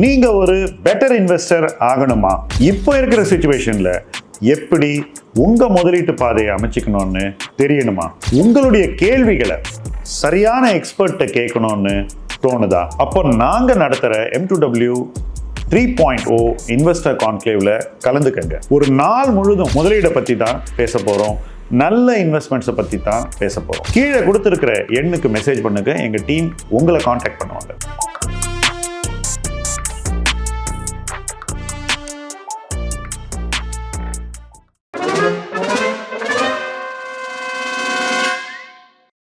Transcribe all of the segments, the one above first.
நீங்க ஒரு better investor ஆகணுமா? இப்போ இருக்கிற சுச்சுவேஷன்ல எப்படி உங்க முதலீட்டு பாதையை அமைச்சுக்கணும்னு தெரியணுமா? உங்களுடைய கேள்விகளை சரியான எக்ஸ்பர்ட்ட கேட்கணும்னு தோணுதா? அப்போ நாங்க நடத்துகிற M two W three point O investor கான்க்ளேவ்ல கலந்துக்கங்க. ஒரு நாள் முழுதும் முதலீடை பத்தி தான் பேச போறோம். நல்ல இன்வெஸ்ட்மெண்ட்ஸை பற்றி தான் பேச போகிறோம் கீழே கொடுத்துருக்கிற எண்ணுக்கு மெசேஜ் பண்ணுங்க. எங்கள் டீம் உங்களை காண்டாக்ட் பண்ணுவாங்க.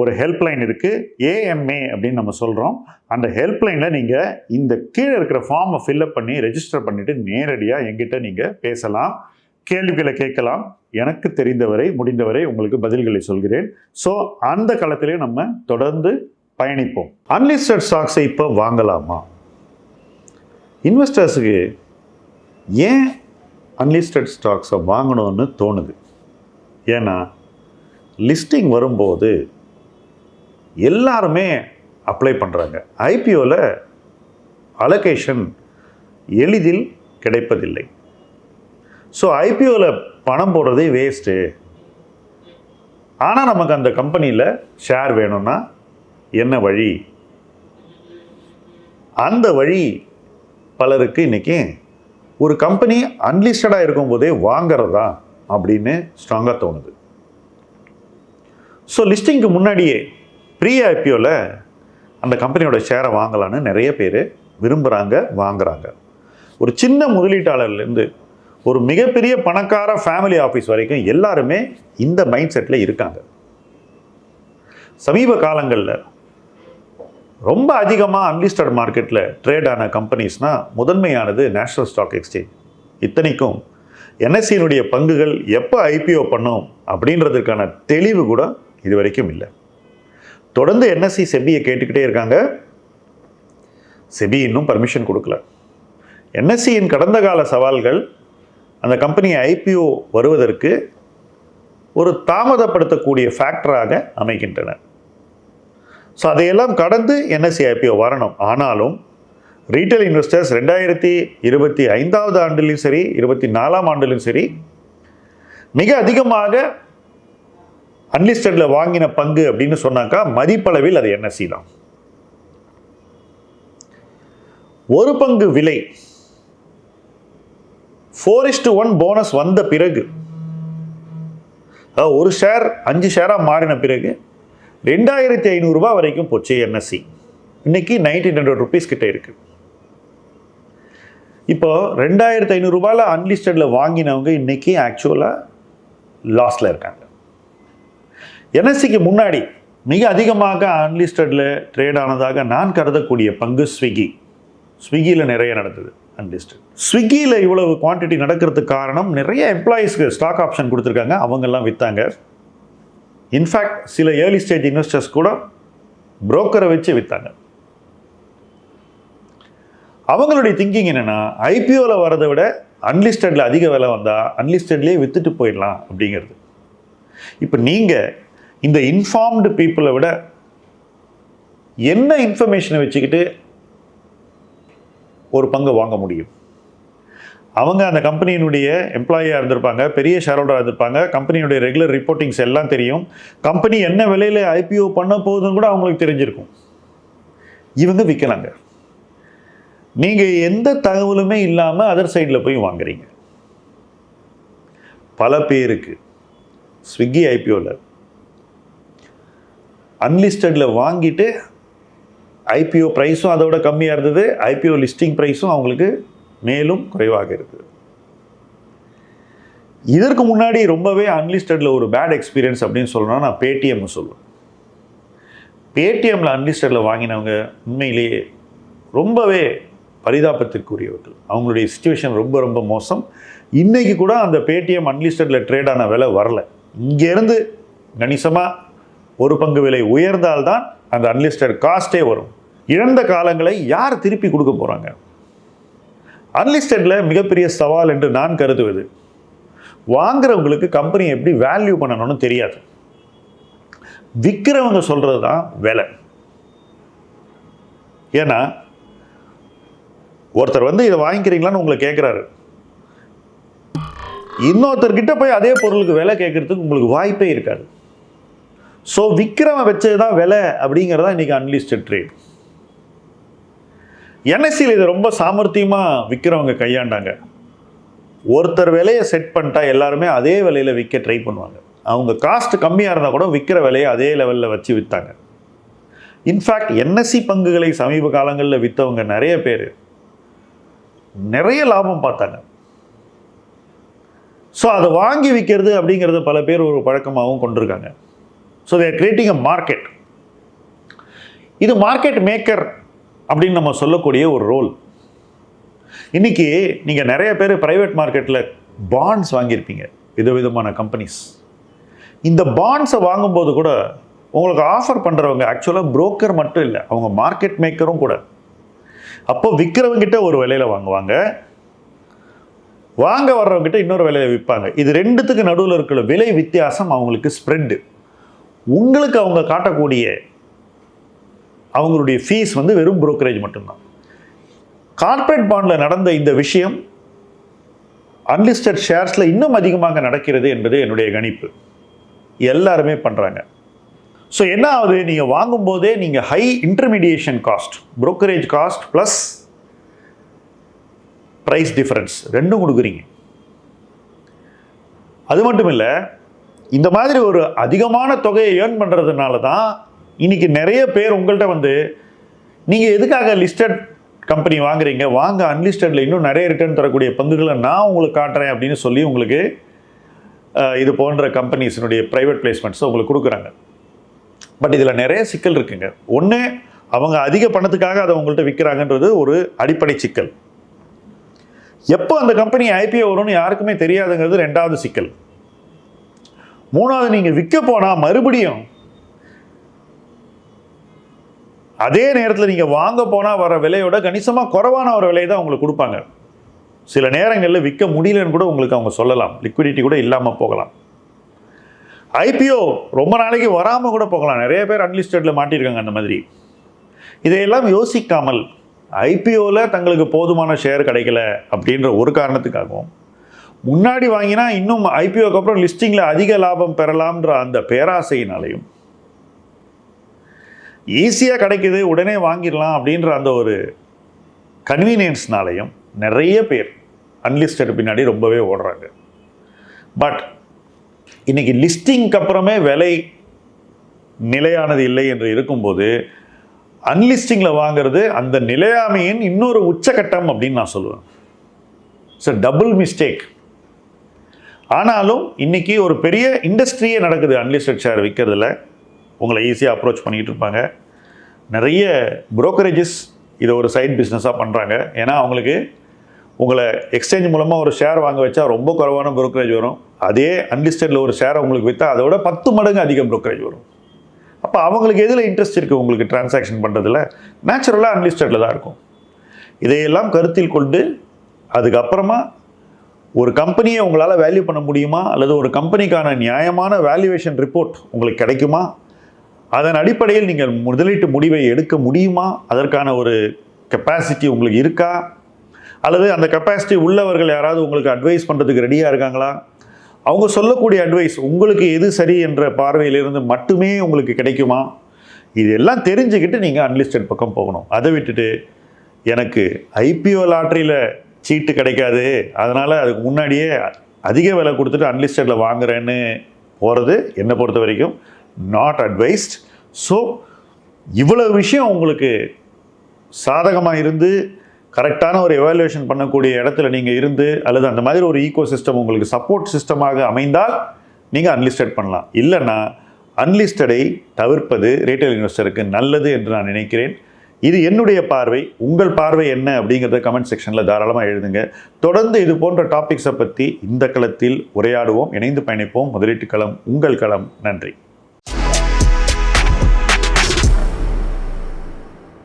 ஒரு ஹெல்ப்லைன் இருக்குது ஏஎம்ஏ அப்படின்னு நம்ம சொல்கிறோம் அந்த ஹெல்ப்லைனில் நீங்கள் இந்த கீழே இருக்கிற ஃபார்மை ஃபில்அப் பண்ணி ரெஜிஸ்டர் பண்ணிவிட்டு நேரடியாக எங்கிட்ட நீங்கள் பேசலாம். கேள்விகளை கேட்கலாம். எனக்கு தெரிந்தவரை முடிந்தவரை உங்களுக்கு பதில்களை சொல்கிறேன். ஸோ அந்த காலத்திலே நம்ம தொடர்ந்து பயணிப்போம். அன்லிஸ்டட் ஸ்டாக்ஸை இப்போ வாங்கலாமா? இன்வெஸ்டர்ஸுக்கு ஏன் அன்லிஸ்டட் ஸ்டாக்ஸை வாங்கணும்னு தோணுது? ஏன்னா லிஸ்டிங் வரும்போது எல்லாருமே அப்ளை பண்ணுறாங்க ஐபிஓவில் அலோகேஷன் எளிதில் கிடைப்பதில்லை. ஸோ ஐபிஓவில் பணம் போடுறதே வேஸ்ட்டு ஆனால் நமக்கு அந்த கம்பெனியில் ஷேர் வேணும்னா என்ன வழி? அந்த வழி பலருக்கு இன்னைக்கு ஒரு கம்பெனி அன்லிஸ்டடாக இருக்கும்போதே வாங்குறதா அப்படின்னு ஸ்ட்ராங்காக தோணுது. ஸோ லிஸ்டிங்க்கு முன்னாடியே ப்ரீ ஐபிஓவில் அந்த கம்பெனியோட ஷேரை வாங்கலான்னு நிறைய பேர் விரும்புகிறாங்க வாங்குறாங்க. ஒரு சின்ன முதலீட்டாளர்லேருந்து ஒரு மிகப்பெரிய பணக்கார ஃபேமிலி ஆஃபீஸ் வரைக்கும் எல்லாருமே இந்த மைண்ட் செட்டில் இருக்காங்க. சமீப காலங்களில் ரொம்ப அதிகமாக அன்லிஸ்டட் மார்க்கெட்டில் ட்ரேட் ஆன கம்பெனிஸ்னால் முதன்மையானது நேஷ்னல் ஸ்டாக் எக்ஸ்சேஞ்ச் இத்தனைக்கும் என்எஸ்சியினுடைய பங்குகள் எப்போ ஐபிஓ பண்ணும் அப்படின்றதுக்கான தெளிவு கூட இது வரைக்கும் இல்லை. தொடர்ந்து என்எஸ்சி செபியை கேட்டுக்கிட்டே இருக்காங்க. செபி இன்னும் பர்மிஷன் கொடுக்கல. என்எஸ்சியின் கடந்த கால சவால்கள் அந்த கம்பெனி ஐபிஓ வருவதற்கு ஒரு தாமதப்படுத்தக்கூடிய ஃபேக்டராக அமைகின்றன. ஸோ அதையெல்லாம் கடந்து என்எஸ்சி ஐபிஓ வரணும். ஆனாலும் ரீட்டைல் இன்வெஸ்டர்ஸ் ரெண்டாயிரத்தி இருபத்தி ஐந்தாவது ஆண்டிலும் சரி இருபத்தி நாலாம் ஆண்டிலும் சரி மிக அதிகமாக அன்லிஸ்டடில் வாங்கின பங்கு அப்படின்னு சொன்னாக்கா மதிப்பளவில் அது என்எஸ்சி தான் ஒரு பங்கு விலை. ஃபோர் இஸ்டு ஒன் போனஸ் வந்த பிறகு ஒரு ஷேர் அஞ்சு ஷேராக மாறின பிறகு ரெண்டாயிரத்தி ஐநூறுரூபா வரைக்கும் போச்சு என்எஸ்சி இன்னைக்கு நைன்டீன் ஹண்ட்ரட் ருபீஸ் கிட்டே இருக்குது இப்போ ரெண்டாயிரத்தி ஐநூறுரூபாவில் அன்லிஸ்டடில் வாங்கினவங்க இன்றைக்கி ஆக்சுவலாக லாஸில் இருக்காங்க. என்எஸ்சிக்கு முன்னாடி மிக அதிகமாக அன்லிஸ்டடில் ட்ரேட் ஆனதாக நான் கருதக்கூடிய பங்கு ஸ்விக்கி. ஸ்விக்கியில் நிறைய நடந்தது அன்லிஸ்டட் ஸ்விக்கியில் இவ்வளவு குவான்டிட்டி நடக்கிறதுக்கு காரணம் நிறைய எம்ப்ளாயீஸ்க்கு ஸ்டாக் ஆப்ஷன் கொடுத்துருக்காங்க அவங்கெல்லாம் விற்றாங்க இன்ஃபேக்ட் சில ஏர்லி ஸ்டேஜ் இன்வெஸ்டர்ஸ் கூட புரோக்கரை வச்சு விற்றாங்க அவங்களுடைய திங்கிங் என்னென்னா ஐபிஓவில் வரதை விட அன்லிஸ்டடில் அதிக விலை வந்தால் அன்லிஸ்டட்லேயே விற்றுட்டு போயிடலாம் அப்படிங்கிறது. இப்போ நீங்கள் இந்த இன்ஃபார்ம்டு பீப்புளை விட என்ன இன்ஃபர்மேஷனை வச்சுக்கிட்டு ஒரு பங்கு வாங்க முடியும்? அவங்க அந்த கம்பெனியினுடைய எம்ப்ளாயியாக இருந்திருப்பாங்க பெரிய ஷேர் ஹோல்டராக இருந்திருப்பாங்க கம்பெனியுடைய ரெகுலர் ரிப்போர்ட்டிங்ஸ் எல்லாம் தெரியும். கம்பெனி என்ன விலையில் ஐபிஓ பண்ண போகுதுன்னு கூட அவங்களுக்கு தெரிஞ்சிருக்கும். இவங்க விற்கலாங்க நீங்கள் எந்த தகவலுமே இல்லாமல் அதர் சைடில் போய் வாங்குறீங்க. பல பேருக்கு ஸ்விக்கி ஐபிஓவில் அன்லிஸ்டடில் வாங்கிட்டு ஐபிஓ ப்ரைஸும் அதோட கம்மியாக இருந்தது. ஐபிஓ லிஸ்டிங் ப்ரைஸும் அவங்களுக்கு மேலும் குறைவாக இருக்குது. இதற்கு முன்னாடி ரொம்பவே அன்லிஸ்டடில் ஒரு பேட் எக்ஸ்பீரியன்ஸ் அப்படின்னு சொல்லணும்னா நான் பேடிஎம் சொல்லுவேன். பேடிஎம்மில் அன்லிஸ்டடில் வாங்கினவங்க உண்மையிலேயே ரொம்பவே பரிதாபத்திற்குரியவர்கள். அவங்களுடைய சுச்சுவேஷன் ரொம்ப ரொம்ப மோசம். இன்றைக்கி கூட அந்த பேடிஎம் அன்லிஸ்டடில் ட்ரேடான விலை வரல. இங்கேருந்து கணிசமாக ஒரு பங்கு விலை உயர்ந்தால்தான் அந்த அன்லிஸ்டட் காஸ்ட்டே வரும். இழந்த காலங்களை யார் திருப்பி கொடுக்க போகிறாங்க அன்லிஸ்டடில் மிகப்பெரிய சவால் என்று நான் கருதுவது வாங்குறவங்களுக்கு கம்பெனி எப்படி வேல்யூ பண்ணணும்னு தெரியாது. விற்கிறவங்க சொல்கிறது தான் விலை. ஏன்னா ஒருத்தர் வந்து இதை வாங்கிக்கிறீங்களான்னு உங்களை கேட்குறாரு இன்னொருத்தர்கிட்ட போய் அதே பொருளுக்கு விலை கேட்கறதுக்கு உங்களுக்கு வாய்ப்பே இருக்காது. ஸோ விற்கிறவன் வச்சது தான் விலை அப்படிங்கிறதா இன்றைக்கி அன்லிஸ்டட் ட்ரேட் என்எஸ்சியில் இதை ரொம்ப சாமர்த்தியமாக விற்கிறவங்க கையாண்டாங்க. ஒருத்தர் விலையை செட் பண்ணிட்டா எல்லாருமே அதே விலையில் விற்க ட்ரை பண்ணுவாங்க. அவங்க காஸ்ட் கம்மியாக இருந்தால் கூட விற்கிற விலையை அதே லெவலில் வச்சு விற்றாங்க இன்ஃபேக்ட் என்எஸ்சி பங்குகளை சமீப காலங்களில் விற்றவங்க நிறைய பேர் நிறைய லாபம் பார்த்தாங்க. ஸோ அதை வாங்கி விற்கிறது அப்படிங்கிறது பல பேர் ஒரு பழக்கமாகவும் கொண்டிருக்காங்க. So they're creating a market இது மார்க்கெட் மேக்கர் அப்படின்னு நம்ம சொல்லக்கூடிய ஒரு ரோல் இன்றைக்கி நீங்கள் நிறைய பேர் ப்ரைவேட் மார்க்கெட்டில் பாண்ட்ஸ் வாங்கியிருப்பீங்க. விதவிதமான கம்பெனிஸ் இந்த பாண்ட்ஸை வாங்கும்போது கூட உங்களுக்கு ஆஃபர் பண்ணுறவங்க ஆக்சுவலாக புரோக்கர் மட்டும் இல்லை அவங்க மார்க்கெட் மேக்கரும் கூட. அப்போ விற்கிறவங்கிட்ட ஒரு விலையில் வாங்குவாங்க. வாங்க வர்றவங்ககிட்ட இன்னொரு விலையை விற்பாங்க. இது ரெண்டுத்துக்கு நடுவில் இருக்கிற விலை வித்தியாசம் அவங்களுக்கு ஸ்ப்ரெட்டு உங்களுக்கு அவங்க காட்டக்கூடிய அவங்களுடைய ஃபீஸ் வந்து வெறும் புரோக்கரேஜ் மட்டும்தான். கார்ப்பரேட் பாண்டில் நடந்த இந்த விஷயம் அன்லிஸ்டட் ஷேர்ஸில் இன்னும் அதிகமாக நடக்கிறது என்பது என்னுடைய கணிப்பு. எல்லாருமே பண்ணுறாங்க ஸோ என்ன ஆகுது? நீங்கள் வாங்கும்போதே நீங்கள் high intermediation cost brokerage cost plus price difference ரெண்டும் கொடுக்குறீங்க. அது மட்டும் இல்லை இந்த மாதிரி ஒரு அதிகமான தொகையை ஏர்ன் பண்ணுறதுனால தான் இன்னைக்கு நிறைய பேர் உங்கள்கிட்ட வந்து நீங்கள் எதுக்காக லிஸ்டட் கம்பெனி வாங்குறீங்க? வாங்க அன்லிஸ்டடில் இன்னும் நிறைய ரிட்டர்ன் தரக்கூடிய பங்குகளை நான் உங்களுக்கு காட்டுறேன் அப்படின்னு சொல்லி உங்களுக்கு இது போன்ற கம்பெனிஸினுடைய ப்ரைவேட் பிளேஸ்மெண்ட்ஸை உங்களுக்கு கொடுக்குறாங்க. பட் இதில் நிறைய சிக்கல் இருக்குங்க. ஒன்று அவங்க அதிக பணத்துக்காக அதை உங்கள்கிட்ட விற்கிறாங்கன்றது ஒரு அடிப்படை சிக்கல். எப்போ அந்த கம்பெனி ஐபிஓ வரும்னு யாருக்குமே தெரியாதுங்கிறது ரெண்டாவது சிக்கல். மூணாவது நீங்கள் விற்க போனால் மறுபடியும் அதே நேரத்தில் நீங்கள் வாங்க போனால் வர விலையோட கணிசமாக குறைவான ஒரு விலையை தான் உங்களுக்கு கொடுப்பாங்க. சில நேரங்களில் விற்க முடியலன்னு கூட உங்களுக்கு அவங்க சொல்லலாம். லிக்விடிட்டி கூட இல்லாமல் போகலாம். ஐபிஓ ரொம்ப நாளைக்கு வராமல் கூட போகலாம். நிறைய பேர் அன்லிஸ்டடில் மாட்டியிருக்காங்க அந்த மாதிரி. இதையெல்லாம் யோசிக்காமல் ஐபிஓவில் தங்களுக்கு போதுமான ஷேர் கிடைக்கல அப்படின்ற ஒரு காரணத்துக்காகவும் முன்னாடி வாங்கினா இன்னும் ஐபிஓக்கு அப்புறம் லிஸ்டிங்கில் அதிக லாபம் பெறலாம்ன்ற அந்த பேராசையினாலையும். ஈஸியாக கிடைக்குது உடனே வாங்கிடலாம் அப்படின்ற அந்த ஒரு கன்வீனியன்ஸ்னாலையும் நிறைய பேர் அன்லிஸ்டட் பின்னாடி ரொம்பவே ஓடுறாங்க. பட் இன்றைக்கி லிஸ்டிங்க்கு அப்புறமே விலை நிலையானது இல்லை என்று இருக்கும்போது அன்லிஸ்டிங்கில் வாங்குறது அந்த நிலையாமையின் இன்னொரு உச்சகட்டம் அப்படின்னு நான் சொல்லுவேன். இட்ஸ் டபுள் மிஸ்டேக் ஆனாலும் இன்றைக்கி ஒரு பெரிய இண்டஸ்ட்ரியே நடக்குது. அன்லிஸ்டட் ஷேர் விற்கிறதுல உங்களை ஈஸியாக அப்ரோச் பண்ணிக்கிட்டு இருப்பாங்க. நிறைய புரோக்கரேஜஸ் இதை ஒரு சைட் பிஸ்னஸாக பண்ணுறாங்க ஏன்னா அவங்களுக்கு உங்களை எக்ஸ்சேஞ்ச் மூலமாக ஒரு ஷேர் வாங்க வச்சா ரொம்ப குறைவான புரோக்கரேஜ் வரும். அதே அன்லிஸ்டடில் ஒரு ஷேரை உங்களுக்கு விற்றா அதோட பத்து மடங்கு அதிக புரோக்கரேஜ் வரும். அப்போ அவங்களுக்கு எதில் இன்ட்ரெஸ்ட் இருக்குது உங்களுக்கு டிரான்சாக்ஷன் பண்ணுறதுல நேச்சுரலாக அன்லிஸ்டடில் தான் இருக்கும். இதையெல்லாம் கருத்தில் கொண்டு அதுக்கப்புறமா ஒரு கம்பெனியை உங்களால் வேல்யூ பண்ண முடியுமா? அல்லது ஒரு கம்பெனிக்கான நியாயமான வேல்யூவேஷன் ரிப்போர்ட் உங்களுக்கு கிடைக்குமா? அதன் அடிப்படையில் நீங்கள் முதலீட்டு முடிவை எடுக்க முடியுமா? அதற்கான ஒரு கெப்பாசிட்டி உங்களுக்கு இருக்கா? அல்லது அந்த கெப்பாசிட்டி உள்ளவர்கள் யாராவது உங்களுக்கு அட்வைஸ் பண்ணுறதுக்கு ரெடியாக இருக்காங்களா? அவங்க சொல்லக்கூடிய அட்வைஸ் உங்களுக்கு எது சரி என்ற பார்வையிலிருந்து மட்டுமே உங்களுக்கு கிடைக்குமா? இதெல்லாம் தெரிஞ்சுக்கிட்டு நீங்கள் அன்லிஸ்டட் பக்கம் போகணும். அதை விட்டுட்டு எனக்கு ஐபிஓ லாட்ரியில் சீட்டு கிடைக்காது. அதனால் அதுக்கு முன்னாடியே அதிக விலை கொடுத்துட்டு அன்லிஸ்டடில் வாங்குறேன்னு போகிறது என்னை பொறுத்த வரைக்கும் நாட் அட்வைஸ்ட் ஸோ இவ்வளவு விஷயம் உங்களுக்கு சாதகமாக இருந்து கரெக்டான ஒரு எவாலுவேஷன் பண்ணக்கூடிய இடத்துல நீங்கள் இருந்து அல்லது அந்த மாதிரி ஒரு ஈகோ சிஸ்டம் உங்களுக்கு சப்போர்ட் சிஸ்டமாக அமைந்தால் நீங்கள் அன்லிஸ்டட் பண்ணலாம். இல்லைன்னா அன்லிஸ்டடை தவிர்ப்பது ரீட்டைல் இன்வெஸ்டருக்கு நல்லது என்று நான் நினைக்கிறேன். இது என்னுடைய பார்வை உங்கள் பார்வை என்ன அப்படிங்கிறத கமெண்ட் செக்ஷனில் தாராளமாக எழுதுங்க. தொடர்ந்து இது போன்ற டாபிக்ஸை பற்றி இந்த களத்தில் உரையாடுவோம் இணைந்து பயணிப்போம். முதலீட்டு களம் உங்கள் களம். நன்றி.